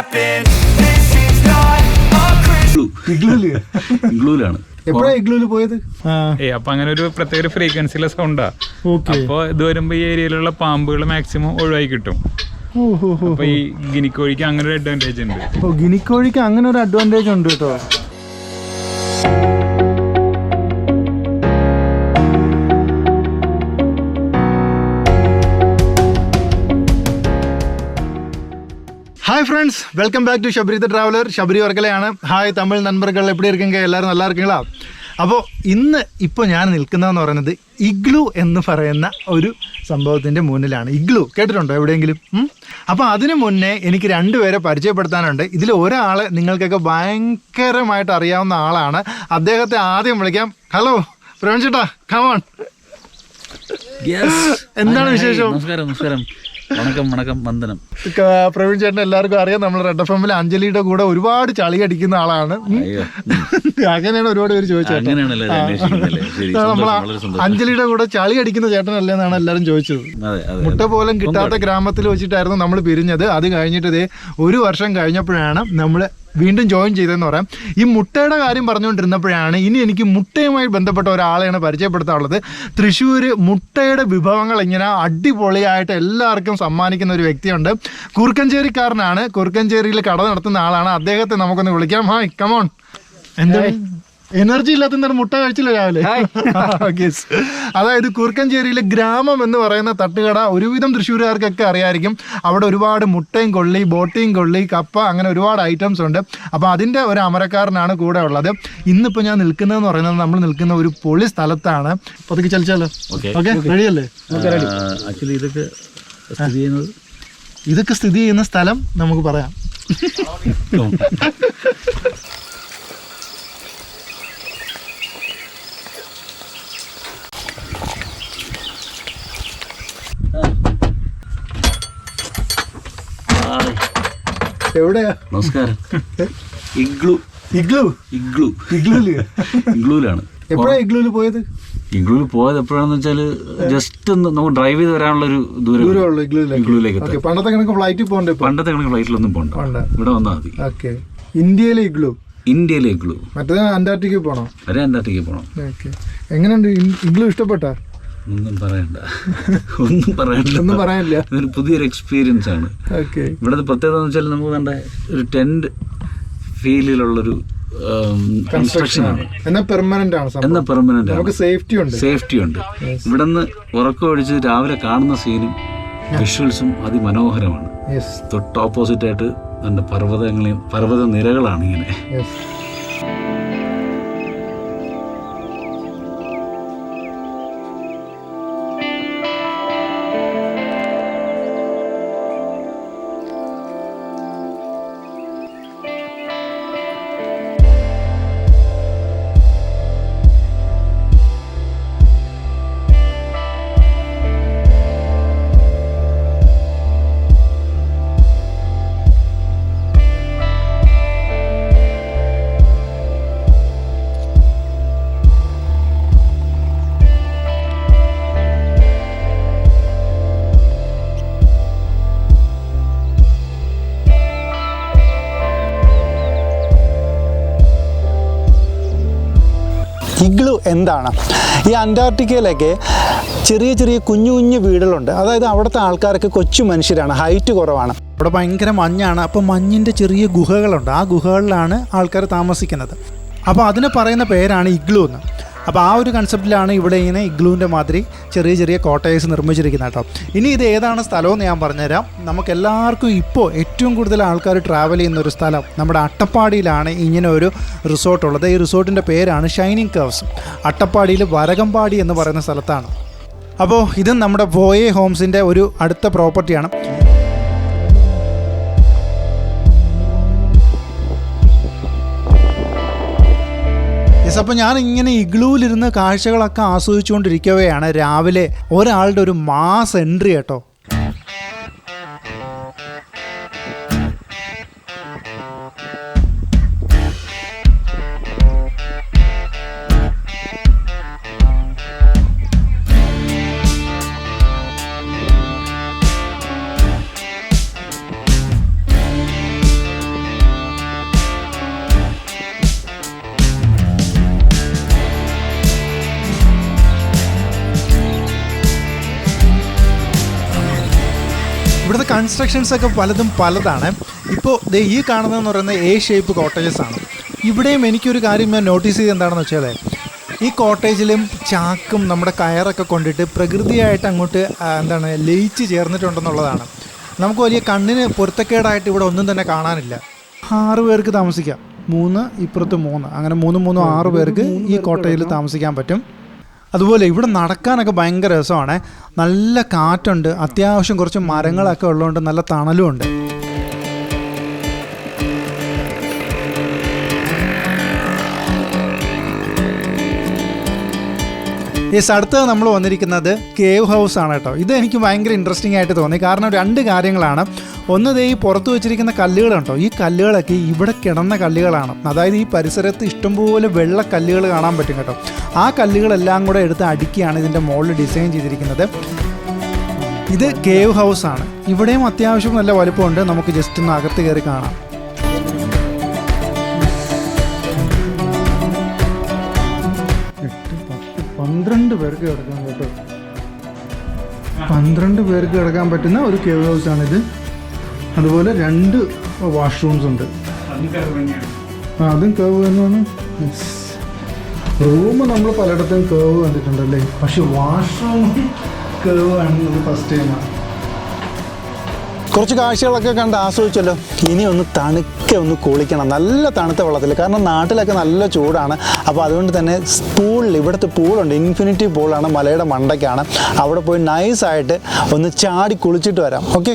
happen. This is not a Christmas. പോയത്? ഏ അപ്പൊ അങ്ങനെ ഒരു പ്രത്യേക ഒരു ഫ്രീക്വൻസിയിലെ സൗണ്ടാ അപ്പൊ ഇത് വരുമ്പോ ഈ ഏരിയയിലുള്ള പാമ്പുകൾ മാക്സിമം ഒഴിവായി കിട്ടും. അപ്പൊ ഈ ഗിനിക്കോഴിക്ക് അങ്ങനെ ഒരു അഡ്വാന്റേജ് ഉണ്ട്. ഓ ഗിനിക്കോഴിക്ക് അങ്ങനെ ഒരു അഡ്വാന്റേജ് ഉണ്ട് കേട്ടോ. Hi friends welcome back to Sabari the traveller Sabari വർക്കലയാണ്. Hi Tamil നൻപറുകൾ എവിടെ ഇരിക്കുക എല്ലാവരും നല്ല ഇരിക്കീങ്കളാ? അപ്പോൾ ഇന്ന് ഇപ്പോൾ ഞാൻ നിൽക്കുന്നതെന്ന് പറയുന്നത് ഇഗ്ലു എന്ന് പറയുന്ന ഒരു സംഭവത്തിന്റെ മുന്നിലാണ്. ഇഗ്ലു കേട്ടിട്ടുണ്ടോ എവിടെയെങ്കിലും? അപ്പോൾ അതിനു മുന്നേ എനിക്ക് രണ്ടുപേരെ പരിചയപ്പെടുത്താനുണ്ട്. ഇതിൽ ഒരാൾ നിങ്ങൾക്കൊക്കെ ഭയങ്കരമായിട്ട് അറിയാവുന്ന ആളാണ്. അദ്ദേഹത്തെ ആദ്യം വിളിക്കാം. ഹലോ പ്രവീൺ ചേട്ടാ കമോൺ എന്താണ് വിശേഷം? നമസ്കാരം നമസ്കാരം. വണക്കം വണക്കം വന്ദനം. പ്രവീൺ ചേട്ടൻ എല്ലാവർക്കും അറിയാം. നമ്മൾ റെഡ് എഫ് എമ്മിൽ അഞ്ജലിയുടെ കൂടെ ഒരുപാട് ചളി അടിക്കുന്ന ആളാണ്. അങ്ങനെയാണ് ഒരുപാട് പേര് ചോദിച്ചത് നമ്മൾ അഞ്ജലിയുടെ കൂടെ ചളി അടിക്കുന്ന ചേട്ടനല്ലേ എന്നാണ് എല്ലാവരും ചോദിച്ചത്. മുട്ട പോലും കിട്ടാത്ത ഗ്രാമത്തിൽ വെച്ചിട്ടായിരുന്നു നമ്മൾ പിരിഞ്ഞത്. അത് കഴിഞ്ഞിട്ട് ഒരു വർഷം കഴിഞ്ഞപ്പോഴാണ് നമ്മൾ വീണ്ടും ജോയിൻ ചെയ്തതെന്ന് പറയാം. ഈ മുട്ടയുടെ കാര്യം പറഞ്ഞുകൊണ്ടിരുന്നപ്പോഴാണ് ഇനി എനിക്ക് മുട്ടയുമായി ബന്ധപ്പെട്ട ഒരാളെയാണ് പരിചയപ്പെടുത്താനുള്ളത്. തൃശ്ശൂർ മുട്ടയുടെ വിഭവങ്ങൾ ഇങ്ങനെ അടിപൊളിയായിട്ട് എല്ലാവർക്കും സമ്മാനിക്കുന്ന ഒരു വ്യക്തിയുണ്ട്. കുറുക്കഞ്ചേരിക്കാരനാണ്. കുറുക്കഞ്ചേരിയിൽ കട നടത്തുന്ന ആളാണ്. അദ്ദേഹത്തെ നമുക്കൊന്ന് വിളിക്കാം. ഹായ് കമോൺ എന്താ എനർജി ഇല്ലാത്ത എന്താണ് മുട്ട കഴിച്ചില്ല രാവിലെ. അതായത് കുറുക്കഞ്ചേരിയിലെ ഗ്രാമം എന്ന് പറയുന്ന തട്ടുകട ഒരുവിധം തൃശ്ശൂരുകാർക്കൊക്കെ അറിയായിരിക്കും. അവിടെ ഒരുപാട് മുട്ടയും കൊള്ളി ബോട്ടിയും കൊള്ളി കപ്പ അങ്ങനെ ഒരുപാട് ഐറ്റംസ് ഉണ്ട്. അപ്പോൾ അതിന്റെ ഒരു അമരക്കാരനാണ് കൂടെ ഉള്ളത്. ഇന്നിപ്പോൾ ഞാൻ നിൽക്കുന്നതെന്ന് പറയുന്നത് നമ്മൾ നിൽക്കുന്ന ഒരു പൊളി സ്ഥലത്താണ്. പതുക്കെ ചലിച്ചാലോ. ഓക്കെ റെഡിയല്ലേ ആക്ച്വലി ഇതൊക്കെ സ്ഥിതി ചെയ്യുന്നത് ഇതൊക്കെ സ്ഥിതി ചെയ്യുന്ന സ്ഥലം നമുക്ക് പറയാം. എവിടെയാ? നമസ്കാരം. ഇഗ്ലു. ഇഗ്ലു? ഇഗ്ലു. ഇഗ്ലുൽ? ഇഗ്ലൂലാണ്. എപ്പോഴാ ഇഗ്ലുൽ പോയത്? ഇഗ്ലൂവിൽ പോയത് എപ്പോഴാണെന്ന് വെച്ചാൽ ജസ്റ്റ് ഒന്ന് നമുക്ക് ഡ്രൈവ് ചെയ്ത് വരാനുള്ള ഒരു ദൂരം ഇഗ്ലൂയിലേക്ക് പണ്ടത്തെ കണക്ക് ഫ്ലൈറ്റിൽ പോകണ്ടേ ഇപ്പൊ? പണ്ടത്തെ കണക്ക് ഫ്ലൈറ്റിലൊന്നും പോകണ്ട പോണ്ട. ഇവിടെ വന്നാൽ മതി. ഓക്കെ. ഇന്ത്യയിലെ ഇഗ്ലു? ഇന്ത്യയിലെ ഇഗ്ലു. മറ്റേ അന്റാർട്ടിക്കയിൽ പോകണം അതെ അന്റാർട്ടിക്കിൽ പോകണം ഓക്കെ. എങ്ങനെയുണ്ട്? ഇഗ്ലു ഇഷ്ടപ്പെട്ടാ? ഒന്നും പറയണ്ട. ഒന്നും പറയണ്ട. ഒന്നും പറയാനില്ല. ഇതൊരു പുതിയൊരു എക്സ്പീരിയൻസ് ആണ്. ഓക്കെ. ഇവിടുത്തെ പ്രത്യേകത എന്ന് വെച്ചാൽ നമുക്ക് കണ്ട ഒരു ടെന്റ് ഫീലിലുള്ളൊരു കൺസ്ട്രക്ഷൻ ആണ്. എന്നാ പെർമനന്റ് ആണ് എന്ന പെർമനന്റ് നമുക്ക് സേഫ്റ്റി ഉണ്ട്. സേഫ്റ്റി ഉണ്ട്. ഇവിടുന്ന് ഉറക്കം ഒഴിച്ച് രാവിലെ കാണുന്ന സീനും വിഷ്വൽസും അതിമനോഹരമാണ്. തൊട്ട് ഓപ്പോസിറ്റ് ആയിട്ട് നല്ല പർവതങ്ങളെയും പർവത നിരകളാണ് ഇങ്ങനെ എന്താണ്? ഈ അന്റാർട്ടിക്കയിലൊക്കെ ചെറിയ ചെറിയ കുഞ്ഞു കുഞ്ഞു വീടുകളുണ്ട്. അതായത് അവിടുത്തെ ആൾക്കാരൊക്കെ കൊച്ചു മനുഷ്യരാണ്. ഹൈറ്റ് കുറവാണ്. അവിടെ ഭയങ്കര മഞ്ഞാണ്. അപ്പോൾ മഞ്ഞിന്റെ ചെറിയ ഗുഹകളുണ്ട്. ആ ഗുഹകളിലാണ് ആൾക്കാർ താമസിക്കുന്നത്. അപ്പോൾ അതിന് പറയുന്ന പേരാണ് ഇഗ്ലു എന്ന് അപ്പോൾ ആ ഒരു കൺസെപ്റ്റിലാണ് ഇവിടെ ഇങ്ങനെ ഇഗ്ലൂവിന്റെ മാതിരി ചെറിയ ചെറിയ കോട്ടേഴ്സ് നിർമ്മിച്ചിരിക്കുന്നത് കേട്ടോ. ഇനി ഇത് ഏതാണ് സ്ഥലമെന്ന് ഞാൻ പറഞ്ഞുതരാം. നമുക്ക് എല്ലാവർക്കും ഇപ്പോൾ ഏറ്റവും കൂടുതൽ ആൾക്കാർ ട്രാവൽ ചെയ്യുന്ന ഒരു സ്ഥലം നമ്മുടെ അട്ടപ്പാടിയിലാണ് ഇങ്ങനെ ഒരു റിസോർട്ട് ഉള്ളത്. ഈ റിസോർട്ടിന്റെ പേരാണ് ഷൈനിങ് കർവ്സ് അട്ടപ്പാടിയിൽ വരകമ്പാടി എന്ന് പറയുന്ന സ്ഥലത്താണ്. അപ്പോൾ ഇത് നമ്മുടെ വോയെ ഹോംസിന്റെ ഒരു അടുത്ത പ്രോപ്പർട്ടിയാണ് യെസ് അപ്പോൾ ഞാൻ ഇങ്ങനെ ഇഗ്ലൂലിരുന്ന് കാഴ്ചകളൊക്കെ ആസ്വദിച്ചുകൊണ്ടിരിക്കവെയാണ് രാവിലെ ഒരാളുടെ ഒരു മാസ് എൻട്രി കേട്ടോ. കൺസ്ട്രക്ഷൻസ് ഒക്കെ പലതും പലതാണ്. ഇപ്പോൾ ദേ ഈ കാണുന്നതെന്ന് പറയുന്നത് എ ഷേപ്പ് കോട്ടേജസ് ആണ്. ഇവിടെയും എനിക്കൊരു കാര്യം ഞാൻ നോട്ടീസ് ചെയ്ത് എന്താണെന്ന് വെച്ചാൽ ഈ കോട്ടേജിലും ചാക്കും നമ്മുടെ കയറൊക്കെ കൊണ്ടിട്ട് പ്രകൃതിയായിട്ട് അങ്ങോട്ട് എന്താണ് ലയിച്ച് ചേർന്നിട്ടുണ്ടെന്നുള്ളതാണ്. നമുക്ക് വലിയ കണ്ണിന് പൊരുത്തക്കേടായിട്ട് ഇവിടെ ഒന്നും തന്നെ കാണാനില്ല. ആറ് പേർക്ക് താമസിക്കാം. മൂന്ന് ഇപ്പുറത്ത് മൂന്ന്. അങ്ങനെ മൂന്ന് മൂന്നും ആറ് പേർക്ക് ഈ കോട്ടേജിൽ താമസിക്കാൻ പറ്റും. അതുപോലെ ഇവിടെ നടക്കാനൊക്കെ ഭയങ്കര രസമാണ്. നല്ല കാറ്റുണ്ട്. അത്യാവശ്യം കുറച്ച് മരങ്ങളൊക്കെ ഉള്ളതുകൊണ്ട് നല്ല തണലും ഉണ്ട്. യെസ് അടുത്തത് നമ്മൾ വന്നിരിക്കുന്നത് കേവ് ഹൗസ് ആണ് കേട്ടോ. ഇത് എനിക്ക് ഭയങ്കര ഇൻട്രസ്റ്റിംഗ് ആയിട്ട് തോന്നി. കാരണം രണ്ട് കാര്യങ്ങളാണ്. ഒന്ന് ഈ പുറത്ത് വെച്ചിരിക്കുന്ന കല്ലുകളുണ്ടോ ഈ കല്ലുകളൊക്കെ ഇവിടെ കിടന്ന കല്ലുകളാണ്. അതായത് ഈ പരിസരത്ത് ഇഷ്ടംപോലെ വെള്ള കല്ലുകൾ കാണാൻ പറ്റും കേട്ടോ. ആ കല്ലുകളെല്ലാം കൂടെ എടുത്ത് അടുക്കിയാണ് ഇതിന്റെ മുകളിൽ ഡിസൈൻ ചെയ്തിരിക്കുന്നത്. ഇത് കേവ് ഹൗസ് ആണ്. ഇവിടെയും അത്യാവശ്യം നല്ല വലുപ്പമുണ്ട്. നമുക്ക് ജസ്റ്റ് ഒന്ന് അകത്ത് കയറി കാണാം. പന്ത്രണ്ട് പേർക്ക് കിടക്കാൻ കേട്ടോ പന്ത്രണ്ട് പേർക്ക് കിടക്കാൻ പറ്റുന്ന ഒരു കേവ് ഹൗസ് ആണിത് അതുപോലെ രണ്ട് വാഷ്റൂംസ് ഉണ്ട്. അതും കേവ് തന്നെയാണ്. റൂം നമ്മൾ പലയിടത്തും കേവ് കണ്ടിട്ടുണ്ടല്ലേ? പക്ഷെ വാഷ്റൂം കേവ് കാണുന്നത് ഫസ്റ്റ് ടൈമാണ് കുറച്ച് കാഴ്ചകളൊക്കെ കണ്ട് ആസ്വദിച്ചല്ലോ. ഇനി ഒന്ന് തണുക്കെ ഒന്ന് കുളിക്കണം. നല്ല തണുത്ത വെള്ളത്തിൽ കാരണം നാട്ടിലൊക്കെ നല്ല ചൂടാണ്. അപ്പോൾ അതുകൊണ്ട് തന്നെ പൂളിൽ ഇവിടുത്തെ പൂളുണ്ട് ഇൻഫിനിറ്റി പൂളാണ് മലയുടെ മണ്ടയ്ക്കാണ്. അവിടെ പോയി നൈസായിട്ട് ഒന്ന് ചാടി കുളിച്ചിട്ട് വരാം. Okay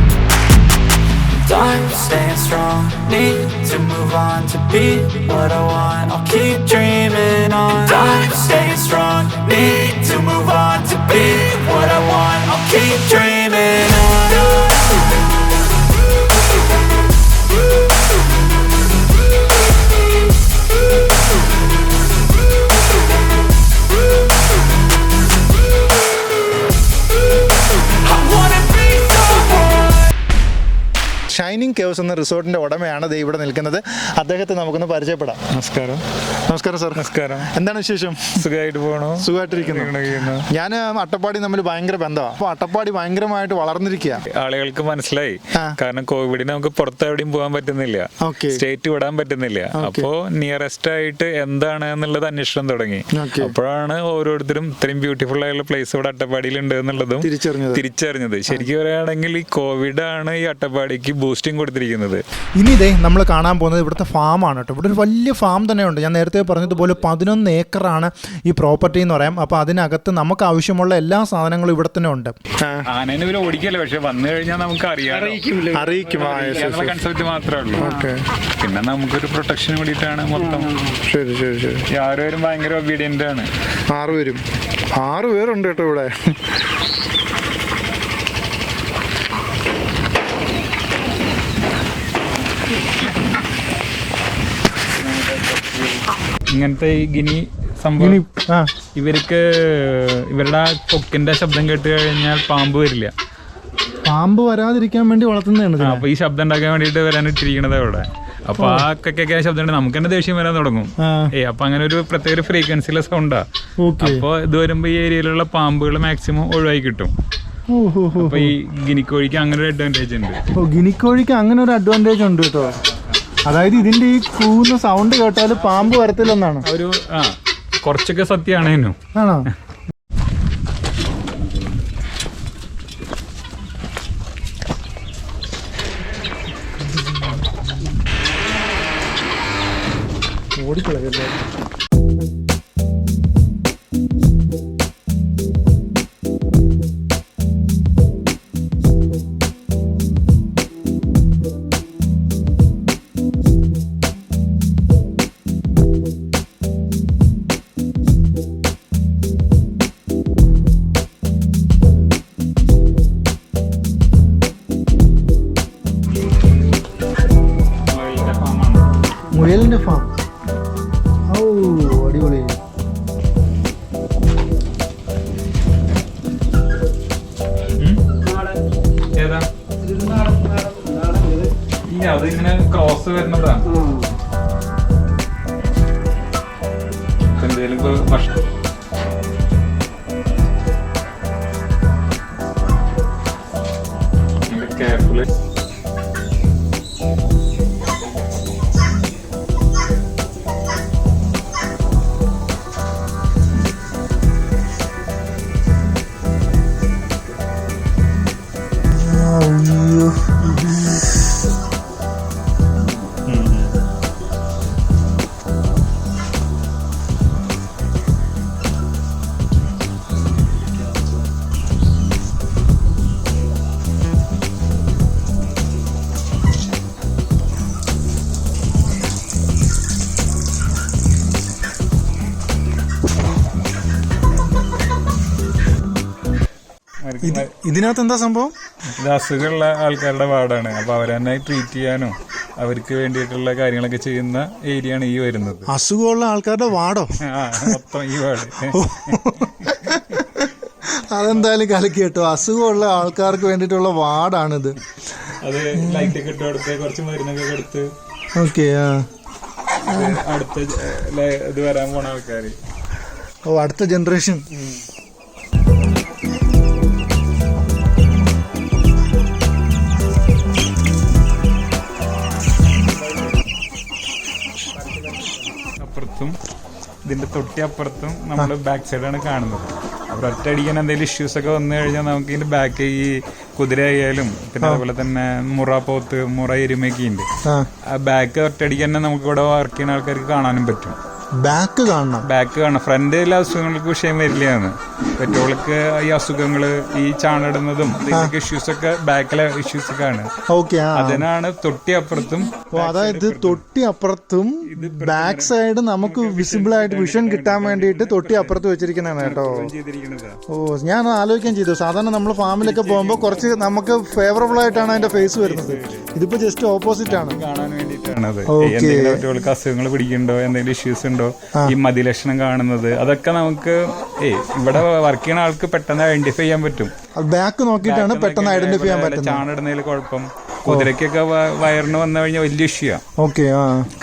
Time staying strong, need to move on to be what I want. I'll keep dreaming on. Time staying strong, need to move on to be what I want. I'll keep dreaming shining caves എന്ന റിസോർട്ടിന്റെ ഉടമയാണ് ദേ ഇവിടെ നിൽക്കുന്നത്. അദ്ദേഹത്തെ നമുക്കൊന്ന് പരിചയപ്പെടാം. നമസ്കാരം. നമസ്കാരം സാർ നമസ്കാരം. എന്താണ് വിശേഷം? സുഖമായിട്ട് പോകണോ സുഖമായിട്ടിരിക്കുന്നു. ഞാൻ അട്ടപ്പാടി നമ്മൾ ഭയങ്കര ബന്ധമാണ് അപ്പോൾ അട്ടപ്പാടി ഭയങ്കരമായിട്ട് വളർന്നിരിക്കുക ആളുകൾക്ക് മനസ്സിലായി. കാരണം കോവിഡിന് നമുക്ക് പുറത്ത് എവിടെയും പോകാൻ പറ്റുന്നില്ല. സ്റ്റേറ്റ് വിടാൻ പറ്റുന്നില്ല. അപ്പോൾ അപ്പോ നിയറസ്റ്റ് ആയിട്ട് എന്താണ് എന്നുള്ളത് അന്വേഷണം തുടങ്ങി. അപ്പോഴാണ് ഓരോരുത്തരും ഇത്രയും ബ്യൂട്ടിഫുൾ ആയുള്ള പ്ലേസ് ഇവിടെ അട്ടപ്പാടിയിൽ ഉണ്ട് എന്നുള്ളതും തിരിച്ചറിഞ്ഞത്. ശരിക്കും പറയുകയാണെങ്കിൽ ഈ കോവിഡ് ആണ് ഈ അട്ടപ്പാടിക്ക് ബൂസ്റ്റിംഗ് കൊടുത്തിരിക്കുന്നത്. ഇനി ഇതേ നമ്മൾ കാണാൻ പോകുന്നത് ഇവിടുത്തെ ഫാമാണ് കേട്ടോ. ഇവിടെ ഒരു വലിയ ഫാം തന്നെയുണ്ട്. ഞാൻ നേരത്തെ പറഞ്ഞതുപോലെ പതിനൊന്ന് ഏക്കറാണ് ഈ പ്രോപ്പർട്ടി എന്ന് പറയാം. അപ്പോൾ അതിനകത്ത് നമുക്ക് ആവശ്യമുള്ള എല്ലാ സാധനങ്ങളും ഇവിടെ തന്നെ ഉണ്ട്. ആനേനെ ഇവർ ഓടിക്കല്ലേ? പക്ഷെ വന്നു കഴിഞ്ഞാൽ നമുക്ക് അറിയാം അറിയിക്കും. കൺസെപ്റ്റ് മാത്രമേ ഉള്ളൂ പിന്നെ നമുക്കൊരു പ്രൊട്ടക്ഷൻ കൂടിയിട്ടാണ് മൊത്തം. ശരി ശരി ശരി. ആറുപേരും ഭയങ്കര ഒബീഡിയന്റ് ആണ്. ആറ് ആറുപേരുണ്ട് ആറ് പേരുണ്ട് കേട്ടോ ഇവിടെ. ഇങ്ങനത്തെ ഈ ഗിനി സംഭവം ഇവർക്ക് ഇവരുടെ കൊക്കിന്റെ ശബ്ദം കേട്ട് കഴിഞ്ഞാൽ പാമ്പ് വരില്ല. പാമ്പ് വരാതിരിക്കാൻ വേണ്ടി വളർത്തുന്നതാണ് അപ്പൊ ഈ ശബ്ദം ഉണ്ടാക്കാൻ വേണ്ടിട്ട് വരാൻ ഇട്ടിരിക്കണത് അവിടെ അപ്പൊ ആ കൊക്കൊക്കെ ശബ്ദം നമുക്ക് തന്നെ ദേഷ്യം വരാൻ തുടങ്ങും. ഏ അപ്പൊ അങ്ങനെ ഒരു പ്രത്യേക ഒരു ഫ്രീക്വൻസിയിലെ സൗണ്ടാ അപ്പൊ ഇത് വരുമ്പോ ഈ ഏരിയയിലുള്ള പാമ്പുകൾ മാക്സിമം ഒഴിവായി കിട്ടും. അപ്പൊ ഈ ഗിനിക്കോഴിക്ക് അങ്ങനെ ഒരു അഡ്വാന്റേജ് ഉണ്ട്. ഗിനിക്കോഴിക്ക് അങ്ങനെ ഒരു അഡ്വാന്റേജ് ഉണ്ട് കേട്ടോ. അതായത് ഇതിന്റെ ഈ കൂന്ന സൗണ്ട് കേട്ടാൽ പാമ്പ് വരത്തില്ലെന്നാണ്. ഒരു ആ കുറച്ചൊക്കെ സത്യമാണ് ആണോ? ഓടിക്കളയല്ലേ? അത് ഇങ്ങനെ ക്രോസ് വരുന്നതാണ് എന്തെങ്കിലും ഇപ്പൊ ഭക്ഷണം ഇതിനകത്ത് എന്താ സംഭവം? ഇത് അസുഖമുള്ള ആൾക്കാരുടെ വാർഡാണ്. അപ്പൊ അവരെന്നെ ട്രീറ്റ് ചെയ്യാനോ അവർക്ക് വേണ്ടിയിട്ടുള്ള കാര്യങ്ങളൊക്കെ ചെയ്യുന്ന ഏരിയ ആണ് ഈ വരുന്നത്. അസുഖമുള്ള ആൾക്കാരുടെ വാർഡോ? മൊത്തം ഈ വാർഡ്. അതെന്തായാലും കലക്കി കേട്ടോ അസുഖമുള്ള ആൾക്കാർക്ക് വേണ്ടിയിട്ടുള്ള വാർഡാണിത്. അത് ലൈറ്റ് ഒക്കെ ഇട്ട് കൊടുത്ത് കുറച്ച് മരുന്നൊക്കെ കൊടുത്ത് ഓക്കെ അടുത്ത ഇത് വരാൻ പോണ ആൾക്കാർ ഓ അടുത്ത ജനറേഷൻ ഇതിന്റെ തൊട്ടിയപ്പുറത്തും നമ്മൾ ബാക്ക് സൈഡാണ് കാണുന്നത്. അപ്പോൾ ഒറ്റയടിക്കാൻ എന്തെങ്കിലും ഇഷ്യൂസ് ഒക്കെ വന്നു കഴിഞ്ഞാൽ നമുക്ക് ഇതിന്റെ ബാക്ക് ഈ കുതിര ആയാലും പിന്നെ അതുപോലെ തന്നെ മുറ പോത്ത് മുറ എരുമയൊക്കെ ഉണ്ട് ആ. ബാക്ക് ഒറ്റയടിക്ക് തന്നെ നമുക്ക് ഇവിടെ വർക്ക് ചെയ്യുന്ന ആൾക്കാർക്ക് കാണാനും പറ്റും. ബാക്ക് കാണണം. ബാക്ക് കാണാം ഫ്രണ്ടിലെ അസുഖങ്ങൾക്ക് വിഷയം വരില്ലയാണ്. പെട്രോൾക്ക് ഈ അസുഖങ്ങൾ ഈ ചാണിടുന്നതും ഇഷ്യൂസ് ഒക്കെ ബാക്കിലെ ഇഷ്യൂസ് ഒക്കെ ആണ് ഓക്കെ അതിനാണ് തൊട്ടി അപ്പുറത്തും അതായത് തൊട്ടി അപ്പുറത്തും ബാക്ക് സൈഡ് നമുക്ക് വിസിബിൾ ആയിട്ട് വിഷൻ കിട്ടാൻ വേണ്ടിയിട്ട് തൊട്ടി അപ്പുറത്ത് വെച്ചിരിക്കുന്നതാണ് കേട്ടോ. ഓ ഞാൻ ആലോചിക്കാൻ ചെയ്തു. സാധാരണ നമ്മൾ ഫാമിലൊക്കെ പോകുമ്പോൾ കുറച്ച് നമുക്ക് ഫേവറബിൾ ആയിട്ടാണ് അതിന്റെ ഫേസ് വരുന്നത്. ഇതിപ്പോ ജസ്റ്റ് ഓപ്പോസിറ്റ് ആണ്. കാണാൻ വേണ്ടിയിട്ടാണ് അസുഖങ്ങൾ പിടിക്കുന്നുണ്ടോ? എന്തെങ്കിലും ഇഷ്യൂസ് ഉണ്ടോ? ഈ മതിലക്ഷണം കാണുന്നത്. അതൊക്കെ നമുക്ക് ഏയ് ഇവിടെ വർക്ക് ചെയ്യുന്ന ആൾക്ക് പെട്ടെന്ന് ഐഡന്റിഫൈ ചെയ്യാൻ പറ്റും. ബാക്ക് നോക്കിയിട്ടാണ് പെട്ടെന്ന് ഐഡന്റിഫൈ ചെയ്യാൻ പറ്റുന്നത്. ചാണിടുന്നതിൽ കുഴപ്പം. കുതിരക്കൊക്കെ വയറിന് വന്നു കഴിഞ്ഞാൽ വലിയ ഇഷ്യാ ഓക്കെ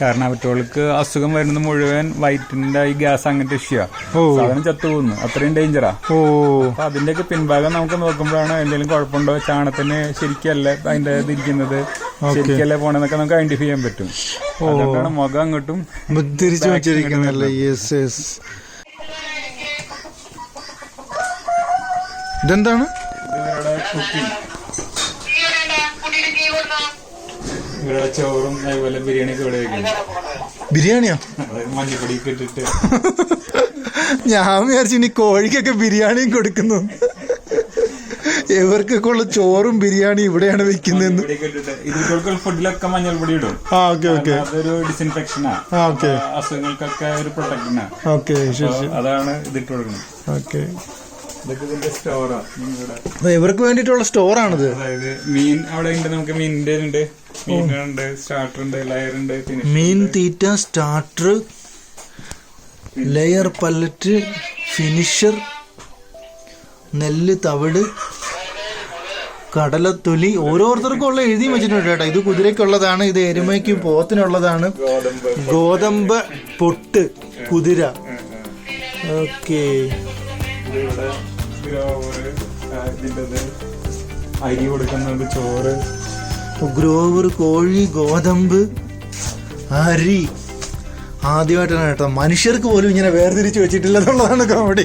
കാരണം അവറ്റോൾക്ക് അസുഖം വരുന്നത് മുഴുവൻ വയറ്റിന്റെ ഈ ഗ്യാസ് അങ്ങനത്തെ ഇഷ്യാ ഓ. സാധനം ചത്തുപോകുന്നു അത്രയും ഡേഞ്ചറാ ഓ. അപ്പൊ അതിന്റെയൊക്കെ പിൻഭാഗം നമുക്ക് നോക്കുമ്പോഴാണ് എന്തെങ്കിലും കുഴപ്പമുണ്ടോ? ചാണത്തിന് ശരിക്കല്ല അതിന്റെ ഇതിരിക്കുന്നത് ശരിക്കല്ല പോണെന്നൊക്കെ നമുക്ക് ഐഡന്റിഫൈ ചെയ്യാൻ പറ്റും. അതുകൊണ്ടാണ് മുഖം അങ്ങോട്ടും തിരിച്ചു വെച്ചിരിക്കുന്നല്ലേ യെസ് യെസ് ഇതെന്താണ്? ഇവരുടെ കുക്കിംഗ് ഇവരുടെ ചോറും അതുപോലെ ബിരിയാണിയൊക്കെ ഇവിടെ വെക്കുന്നത് ബിരിയാണിയോ? മഞ്ഞപ്പൊടിയൊക്കെ ഇട്ടിട്ട്. ഞാൻ വിചാരിച്ചു ഇനി കോഴിക്കൊക്കെ ബിരിയാണിയും കൊടുക്കുന്നു. ഇവർക്കൊക്കെ ഉള്ള ചോറും ബിരിയാണി ഇവിടെയാണ് വെക്കുന്നതെന്ന്. ഫുഡിലൊക്കെ മഞ്ഞൾപ്പൊടി ഇടും. ആ ഓക്കെ ഓക്കെ. അതൊരു ഡിസിൻഫെക്ഷനാ ആ. ഓക്കെ. അസുഖങ്ങൾക്കൊക്കെ ഒരു പ്രൊട്ടക്ഷനാ ഓക്കെ അതാണ് ഇതിട്ട് കൊടുക്കുന്നത്. ഓക്കെ. ഇവർക്ക് വേണ്ടിയിട്ടുള്ള സ്റ്റോറാണിത് അതായത് മീൻ അവിടെ ഉണ്ട് നമുക്ക് മീനിന്റെ ഉണ്ട്. മീനുണ്ട് സ്റ്റാർട്ടർ ഉണ്ട് ലെയർ ഉണ്ട്. മീൻ തീറ്റ സ്റ്റാർട്ടർ ലെയർ പല്ലറ്റ് ഫിനിഷർ നെല്ല് തവിട് കടലത്തൊലി. ഓരോരുത്തർക്കും ഉള്ള എഴുതി വെച്ചിട്ടുണ്ട് കേട്ടോ. ഇത് കുതിരയ്ക്കുള്ളതാണ് ഇത് എരുമയ്ക്ക് പോത്തിനുള്ളതാണ്. ഗോതമ്പ് പൊട്ട്. കുതിര. ഓക്കെ. അരി കൊടുക്കുന്നുണ്ട് ചോറ് ഗ്രോവർ കോഴി ഗോതമ്പ് അരി. ആദ്യമായിട്ടാണ് കേട്ടോ. മനുഷ്യർക്ക് പോലും ഇങ്ങനെ വേർതിരിച്ച് വെച്ചിട്ടില്ല എന്നുള്ളതാണ് കോമഡി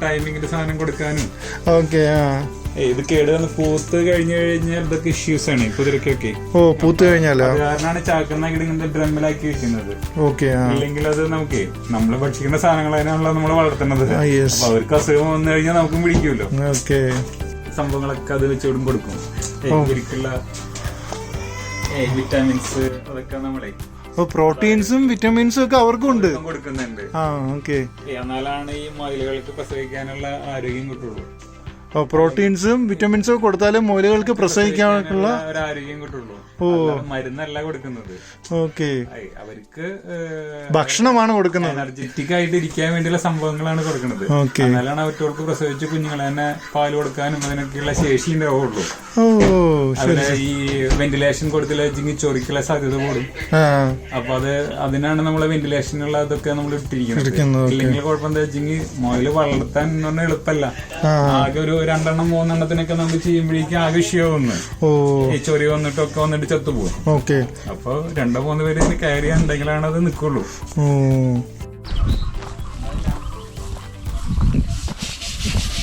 ടൈമിങ്ങിന്റെ സാധനം കൊടുക്കാനും. ഓക്കെ ആ. ഇത് കേട് വന്ന് പൂത്ത് കഴിഞ്ഞു കഴിഞ്ഞാൽ ഇതൊക്കെ ഇഷ്യൂസ് ആണ്. കുതിരക്കൊക്കെ. ഓ പൂത്ത് കഴിഞ്ഞാലോ? കാരണമാണ് ചാക്കുന്നാക്കി ഇങ്ങനത്തെ ഡ്രമ്മിലാക്കി വെക്കുന്നത്. ഓക്കെ അല്ലെങ്കിൽ അത് നമുക്ക് നമ്മൾ ഭക്ഷിക്കുന്ന സാധനങ്ങൾ അതിനാണല്ലോ നമ്മൾ വളർത്തുന്നത്. അവർക്ക് അസുഖം വന്നു കഴിഞ്ഞാൽ നമുക്കും പിടിക്കുമല്ലോ ഓക്കെ. സംഭവങ്ങളൊക്കെ അത് വെച്ചോടും കൊടുക്കും ഇവർക്കുള്ള വിറ്റാമിൻസ് അതൊക്കെ നമ്മളെ പ്രോട്ടീൻസും വിറ്റമിൻസും ഒക്കെ അവർക്കും ഉണ്ട്. കൊടുക്കുന്നുണ്ട്. എന്നാലാണ് ഈ മയിലുകൾക്ക് പ്രസവിക്കാനുള്ള ആരോഗ്യം കിട്ടുള്ളൂ. പ്രോട്ടീൻസും വിറ്റമിൻസും കൊടുത്താലും മുയലുകൾക്ക് പ്രസവിക്കാനുള്ള ആരോഗ്യം കിട്ടുള്ളൂ. മരുന്നല്ല കൊടുക്കുന്നത്. ഓക്കെ. അവർക്ക് ഭക്ഷണമാണ് കൊടുക്കുന്നത്. എനർജറ്റിക് ആയിട്ട് ഇരിക്കാൻ വേണ്ടിയുള്ള സംഭവങ്ങളാണ് കൊടുക്കുന്നത്. എന്നാലാണ് അവറ്റോൾക്ക് പ്രസവിച്ച് കുഞ്ഞുങ്ങളെ തന്നെ പാൽ കൊടുക്കാനും അതിനൊക്കെയുള്ള ശേഷി ഉണ്ടാവുള്ളൂ. ഈ വെന്റിലേഷൻ കൊടുത്തില്ലെങ്കിൽ ചൊറിക്കുള്ള സാധ്യത കൂടും. അപ്പൊ അത് അതിനാണ് നമ്മളെ വെന്റിലേഷനുള്ള ഇതൊക്കെ നമ്മൾ ഇട്ടിരിക്കുന്നത്. ഇല്ലെങ്കിൽ കുഴപ്പം എന്താ വെച്ചെങ്കിൽ മുയൽ വളർത്താൻ എന്ന് പറഞ്ഞാൽ എളുപ്പമല്ല ആകെ ഒരു രണ്ടെണ്ണം മൂന്നെണ്ണത്തിനൊക്കെ നമുക്ക് ചെയ്യുമ്പോഴേക്കും ആകെ വിഷയമാവുന്നു ഈ ചൊറി വന്നിട്ടൊക്കെ വന്നിട്ട് ചത്തുപോകും ഓക്കെ. അപ്പൊ രണ്ടോ മൂന്ന് പേര് കയറി ചെയ്യാനുണ്ടെങ്കിലാണ് അത് നിൽക്കുള്ളൂ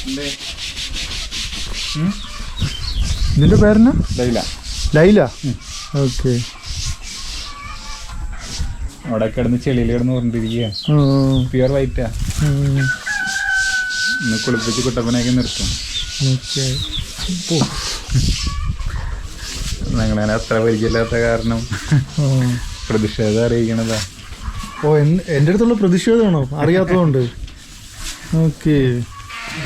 നിന്റെ ഇതിന്റെ പേരെന്നാ? ലൈല. ലൈല? ഓക്കെ. അവിടെ കിടന്ന് ചെളിയിൽ കിടന്ന് പറഞ്ഞിരിക്കുക പ്യുവർ വൈറ്റാ ഇന്ന് കുളിപ്പിച്ച് കുട്ടപ്പനൊക്കെ നിർത്തും. ഓക്കെ. ഞങ്ങളങ്ങനെ അത്ര പരിചയമില്ലാത്ത കാരണം പ്രതിഷേധം അറിയിക്കണതാ. ഓ എൻ- എന്റെ അടുത്തുള്ള പ്രതിഷേധമാണോ? അറിയാത്തതുകൊണ്ട്. ഓക്കെ.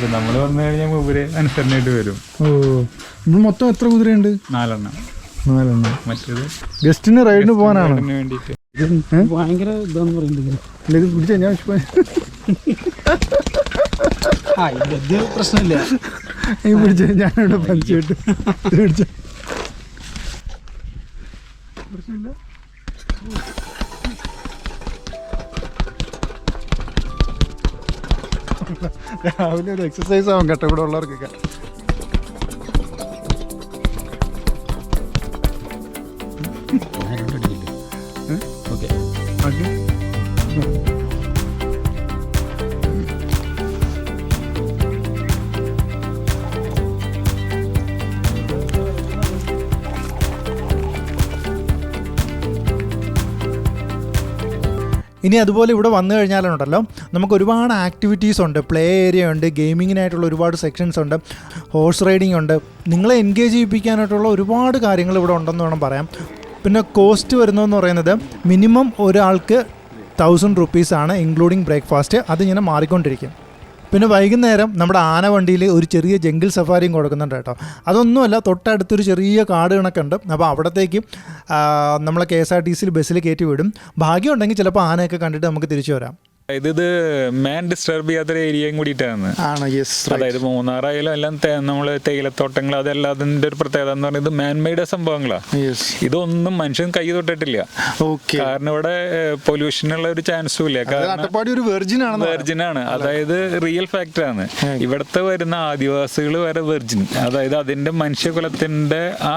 നമ്മൾ വന്നു കഴിഞ്ഞാൽ കുതിര അനുസരണയായിട്ട് വരും. ഓ ഇത് മൊത്തം എത്ര കുതിരയുണ്ട്? നാലെണ്ണം. നാലെണ്ണം. മറ്റേത് ഗസ്റ്റിന് റൈഡിന് പോകാനാണ്? ഭയങ്കര ഇതാന്ന് പറയുന്നത് പിടിച്ച ഞാൻ പ്രശ്നമില്ല. ഈ പിടിച്ച ഞാനിവിടെ പഞ്ചായത്ത് ഇത് പിടിച്ച രാവിലെ ഒരു എക്സസൈസ് ആവും കേട്ടോ ഇവിടെ ഉള്ളവർക്കൊക്കെ. ഇനി അതുപോലെ ഇവിടെ വന്നു കഴിഞ്ഞാലുണ്ടല്ലോ നമുക്ക് ഒരുപാട് ആക്ടിവിറ്റീസ് ഉണ്ട്. പ്ലേ ഏരിയ ഉണ്ട് ഗെയിമിങ്ങിനായിട്ടുള്ള ഒരുപാട് സെക്ഷൻസ് ഉണ്ട് ഹോഴ്സ് റൈഡിംഗ് ഉണ്ട്. നിങ്ങളെ എൻഗേജ് ചെയ്യിപ്പിക്കാനായിട്ടുള്ള ഒരുപാട് കാര്യങ്ങൾ ഇവിടെ ഉണ്ടെന്ന് വേണം പറയാം. പിന്നെ കോസ്റ്റ് വരുന്നതെന്ന് പറയുന്നത് മിനിമം ഒരാൾക്ക് തൗസൻഡ് റുപ്പീസാണ് ഇൻക്ലൂഡിങ് ബ്രേക്ക്ഫാസ്റ്റ് അത് മാറിക്കൊണ്ടിരിക്കും. പിന്നെ വൈകുന്നേരം നമ്മുടെ ആനവണ്ടിയിൽ ഒരു ചെറിയ ജംഗിൾ സഫാരിയും കൊടുക്കുന്നുണ്ട് കേട്ടോ. അതൊന്നുമല്ല തൊട്ടടുത്തൊരു ചെറിയ കാട് കണക്കുണ്ട് അപ്പോൾ അവിടത്തേക്ക് നമ്മളെ കെ എസ് ആർ ടി സിയിൽ ബസ്സിൽ കയറ്റി വിടും. ഭാഗ്യമുണ്ടെങ്കിൽ ചിലപ്പോൾ ആനയൊക്കെ കണ്ടിട്ട് നമുക്ക് തിരിച്ചു വരാം. ഇത് ഇത് മാൻ ഡിസ്റ്റർബ് ചെയ്യാത്തൊരു ഏരിയയും കൂടിയിട്ടാണ്. ആണ് യെസ് അതായത് മൂന്നാറായാലും എല്ലാം നമ്മൾ നമ്മൾ തേയിലത്തോട്ടങ്ങൾ അതെല്ലാം അതിന്റെ ഒരു പ്രത്യേകത എന്ന് പറയുന്നത് മാൻമെയ്ഡ് സംഭവങ്ങളാണ് ഇതൊന്നും മനുഷ്യൻ കൈ തൊട്ടിട്ടില്ല. കാരണം ഇവിടെ പൊല്യൂഷനുള്ള ഒരു ചാൻസും ഇല്ല. കാരണം വെർജിൻ ആണ്. അതായത് റിയൽ ഫാക്ടർ ആണ്. ഇവിടുത്തെ വരുന്ന ആദിവാസികൾ വരെ വെർജിൻ അതായത് അതിന്റെ മനുഷ്യകുലത്തിന്റെ ആ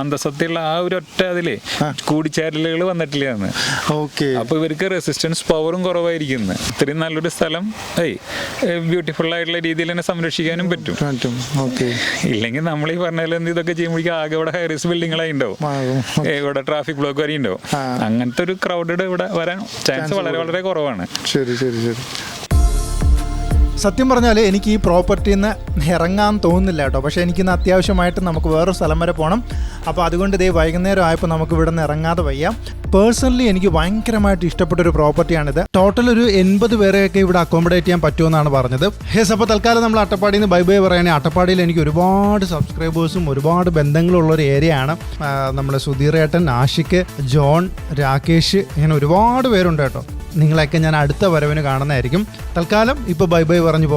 അന്തസത്തിലുള്ള ആ ഒരു ഒറ്റ അതിലെ കൂടിച്ചേരലുകൾ വന്നിട്ടില്ല അപ്പൊ ഇവർക്ക് റെസിസ്റ്റൻസ് പവറും കുറവായിരിക്കുന്നു ഇത്രയും നല്ലൊരു സ്ഥലം ബ്യൂട്ടിഫുൾ ആയിട്ടുള്ള രീതിയിൽ തന്നെ സംരക്ഷിക്കാനും പറ്റും. ഇല്ലെങ്കിൽ നമ്മൾ ഈ പറഞ്ഞാലും ഇതൊക്കെ ചെയ്യുമ്പോഴേക്കും ആകെ ഇവിടെ ഹൈറിസ് ബിൽഡിങ്ങളായി ഉണ്ടാവും. ഇവിടെ ട്രാഫിക് ബ്ലോക്ക് വരെ ഉണ്ടാവും. അങ്ങനത്തെ ഒരു ക്രൗഡഡ് ഇവിടെ വരാൻ ചാൻസ് വളരെ വളരെ കുറവാണ്. ശരി ശരി ശരി. സത്യം പറഞ്ഞാൽ എനിക്ക് ഈ പ്രോപ്പർട്ടിയിൽ നിന്ന് ഇറങ്ങാൻ തോന്നുന്നില്ല കേട്ടോ. പക്ഷേ എനിക്കിന്ന് അത്യാവശ്യമായിട്ട് നമുക്ക് വേറൊരു സ്ഥലം വരെ പോകണം അപ്പോൾ അതുകൊണ്ട് ഇതേ വൈകുന്നേരം ആയപ്പോൾ നമുക്ക് ഇവിടെ നിന്ന് ഇറങ്ങാതെ വയ്യ. പേഴ്സണലി എനിക്ക് ഭയങ്കരമായിട്ട് ഇഷ്ടപ്പെട്ട ഒരു പ്രോപ്പർട്ടിയാണിത്. ടോട്ടൽ ഒരു എൺപത് പേരെയൊക്കെ ഇവിടെ അക്കോമഡേറ്റ് ചെയ്യാൻ പറ്റുമെന്നാണ് പറഞ്ഞത്. ഹേസ് അപ്പോൾ തൽക്കാലം നമ്മൾ അട്ടപ്പാടിയിൽ നിന്ന് ബൈ ബൈ പറയുകയാണെങ്കിൽ അട്ടപ്പാടിയിൽ എനിക്ക് ഒരുപാട് സബ്സ്ക്രൈബേഴ്സും ഒരുപാട് ബന്ധങ്ങളുള്ള ഒരു ഏരിയയാണ് നമ്മുടെ സുധീറേട്ടൻ ആഷിക്ക് ജോൺ രാകേഷ് ഇങ്ങനെ ഒരുപാട് പേരുണ്ട് കേട്ടോ. നിങ്ങളെയൊക്കെ ഞാൻ അടുത്ത വരവിന് കാണുന്നതായിരിക്കും. തൽക്കാലം ഇപ്പോൾ ബൈ ബൈ പറഞ്ഞു പോകും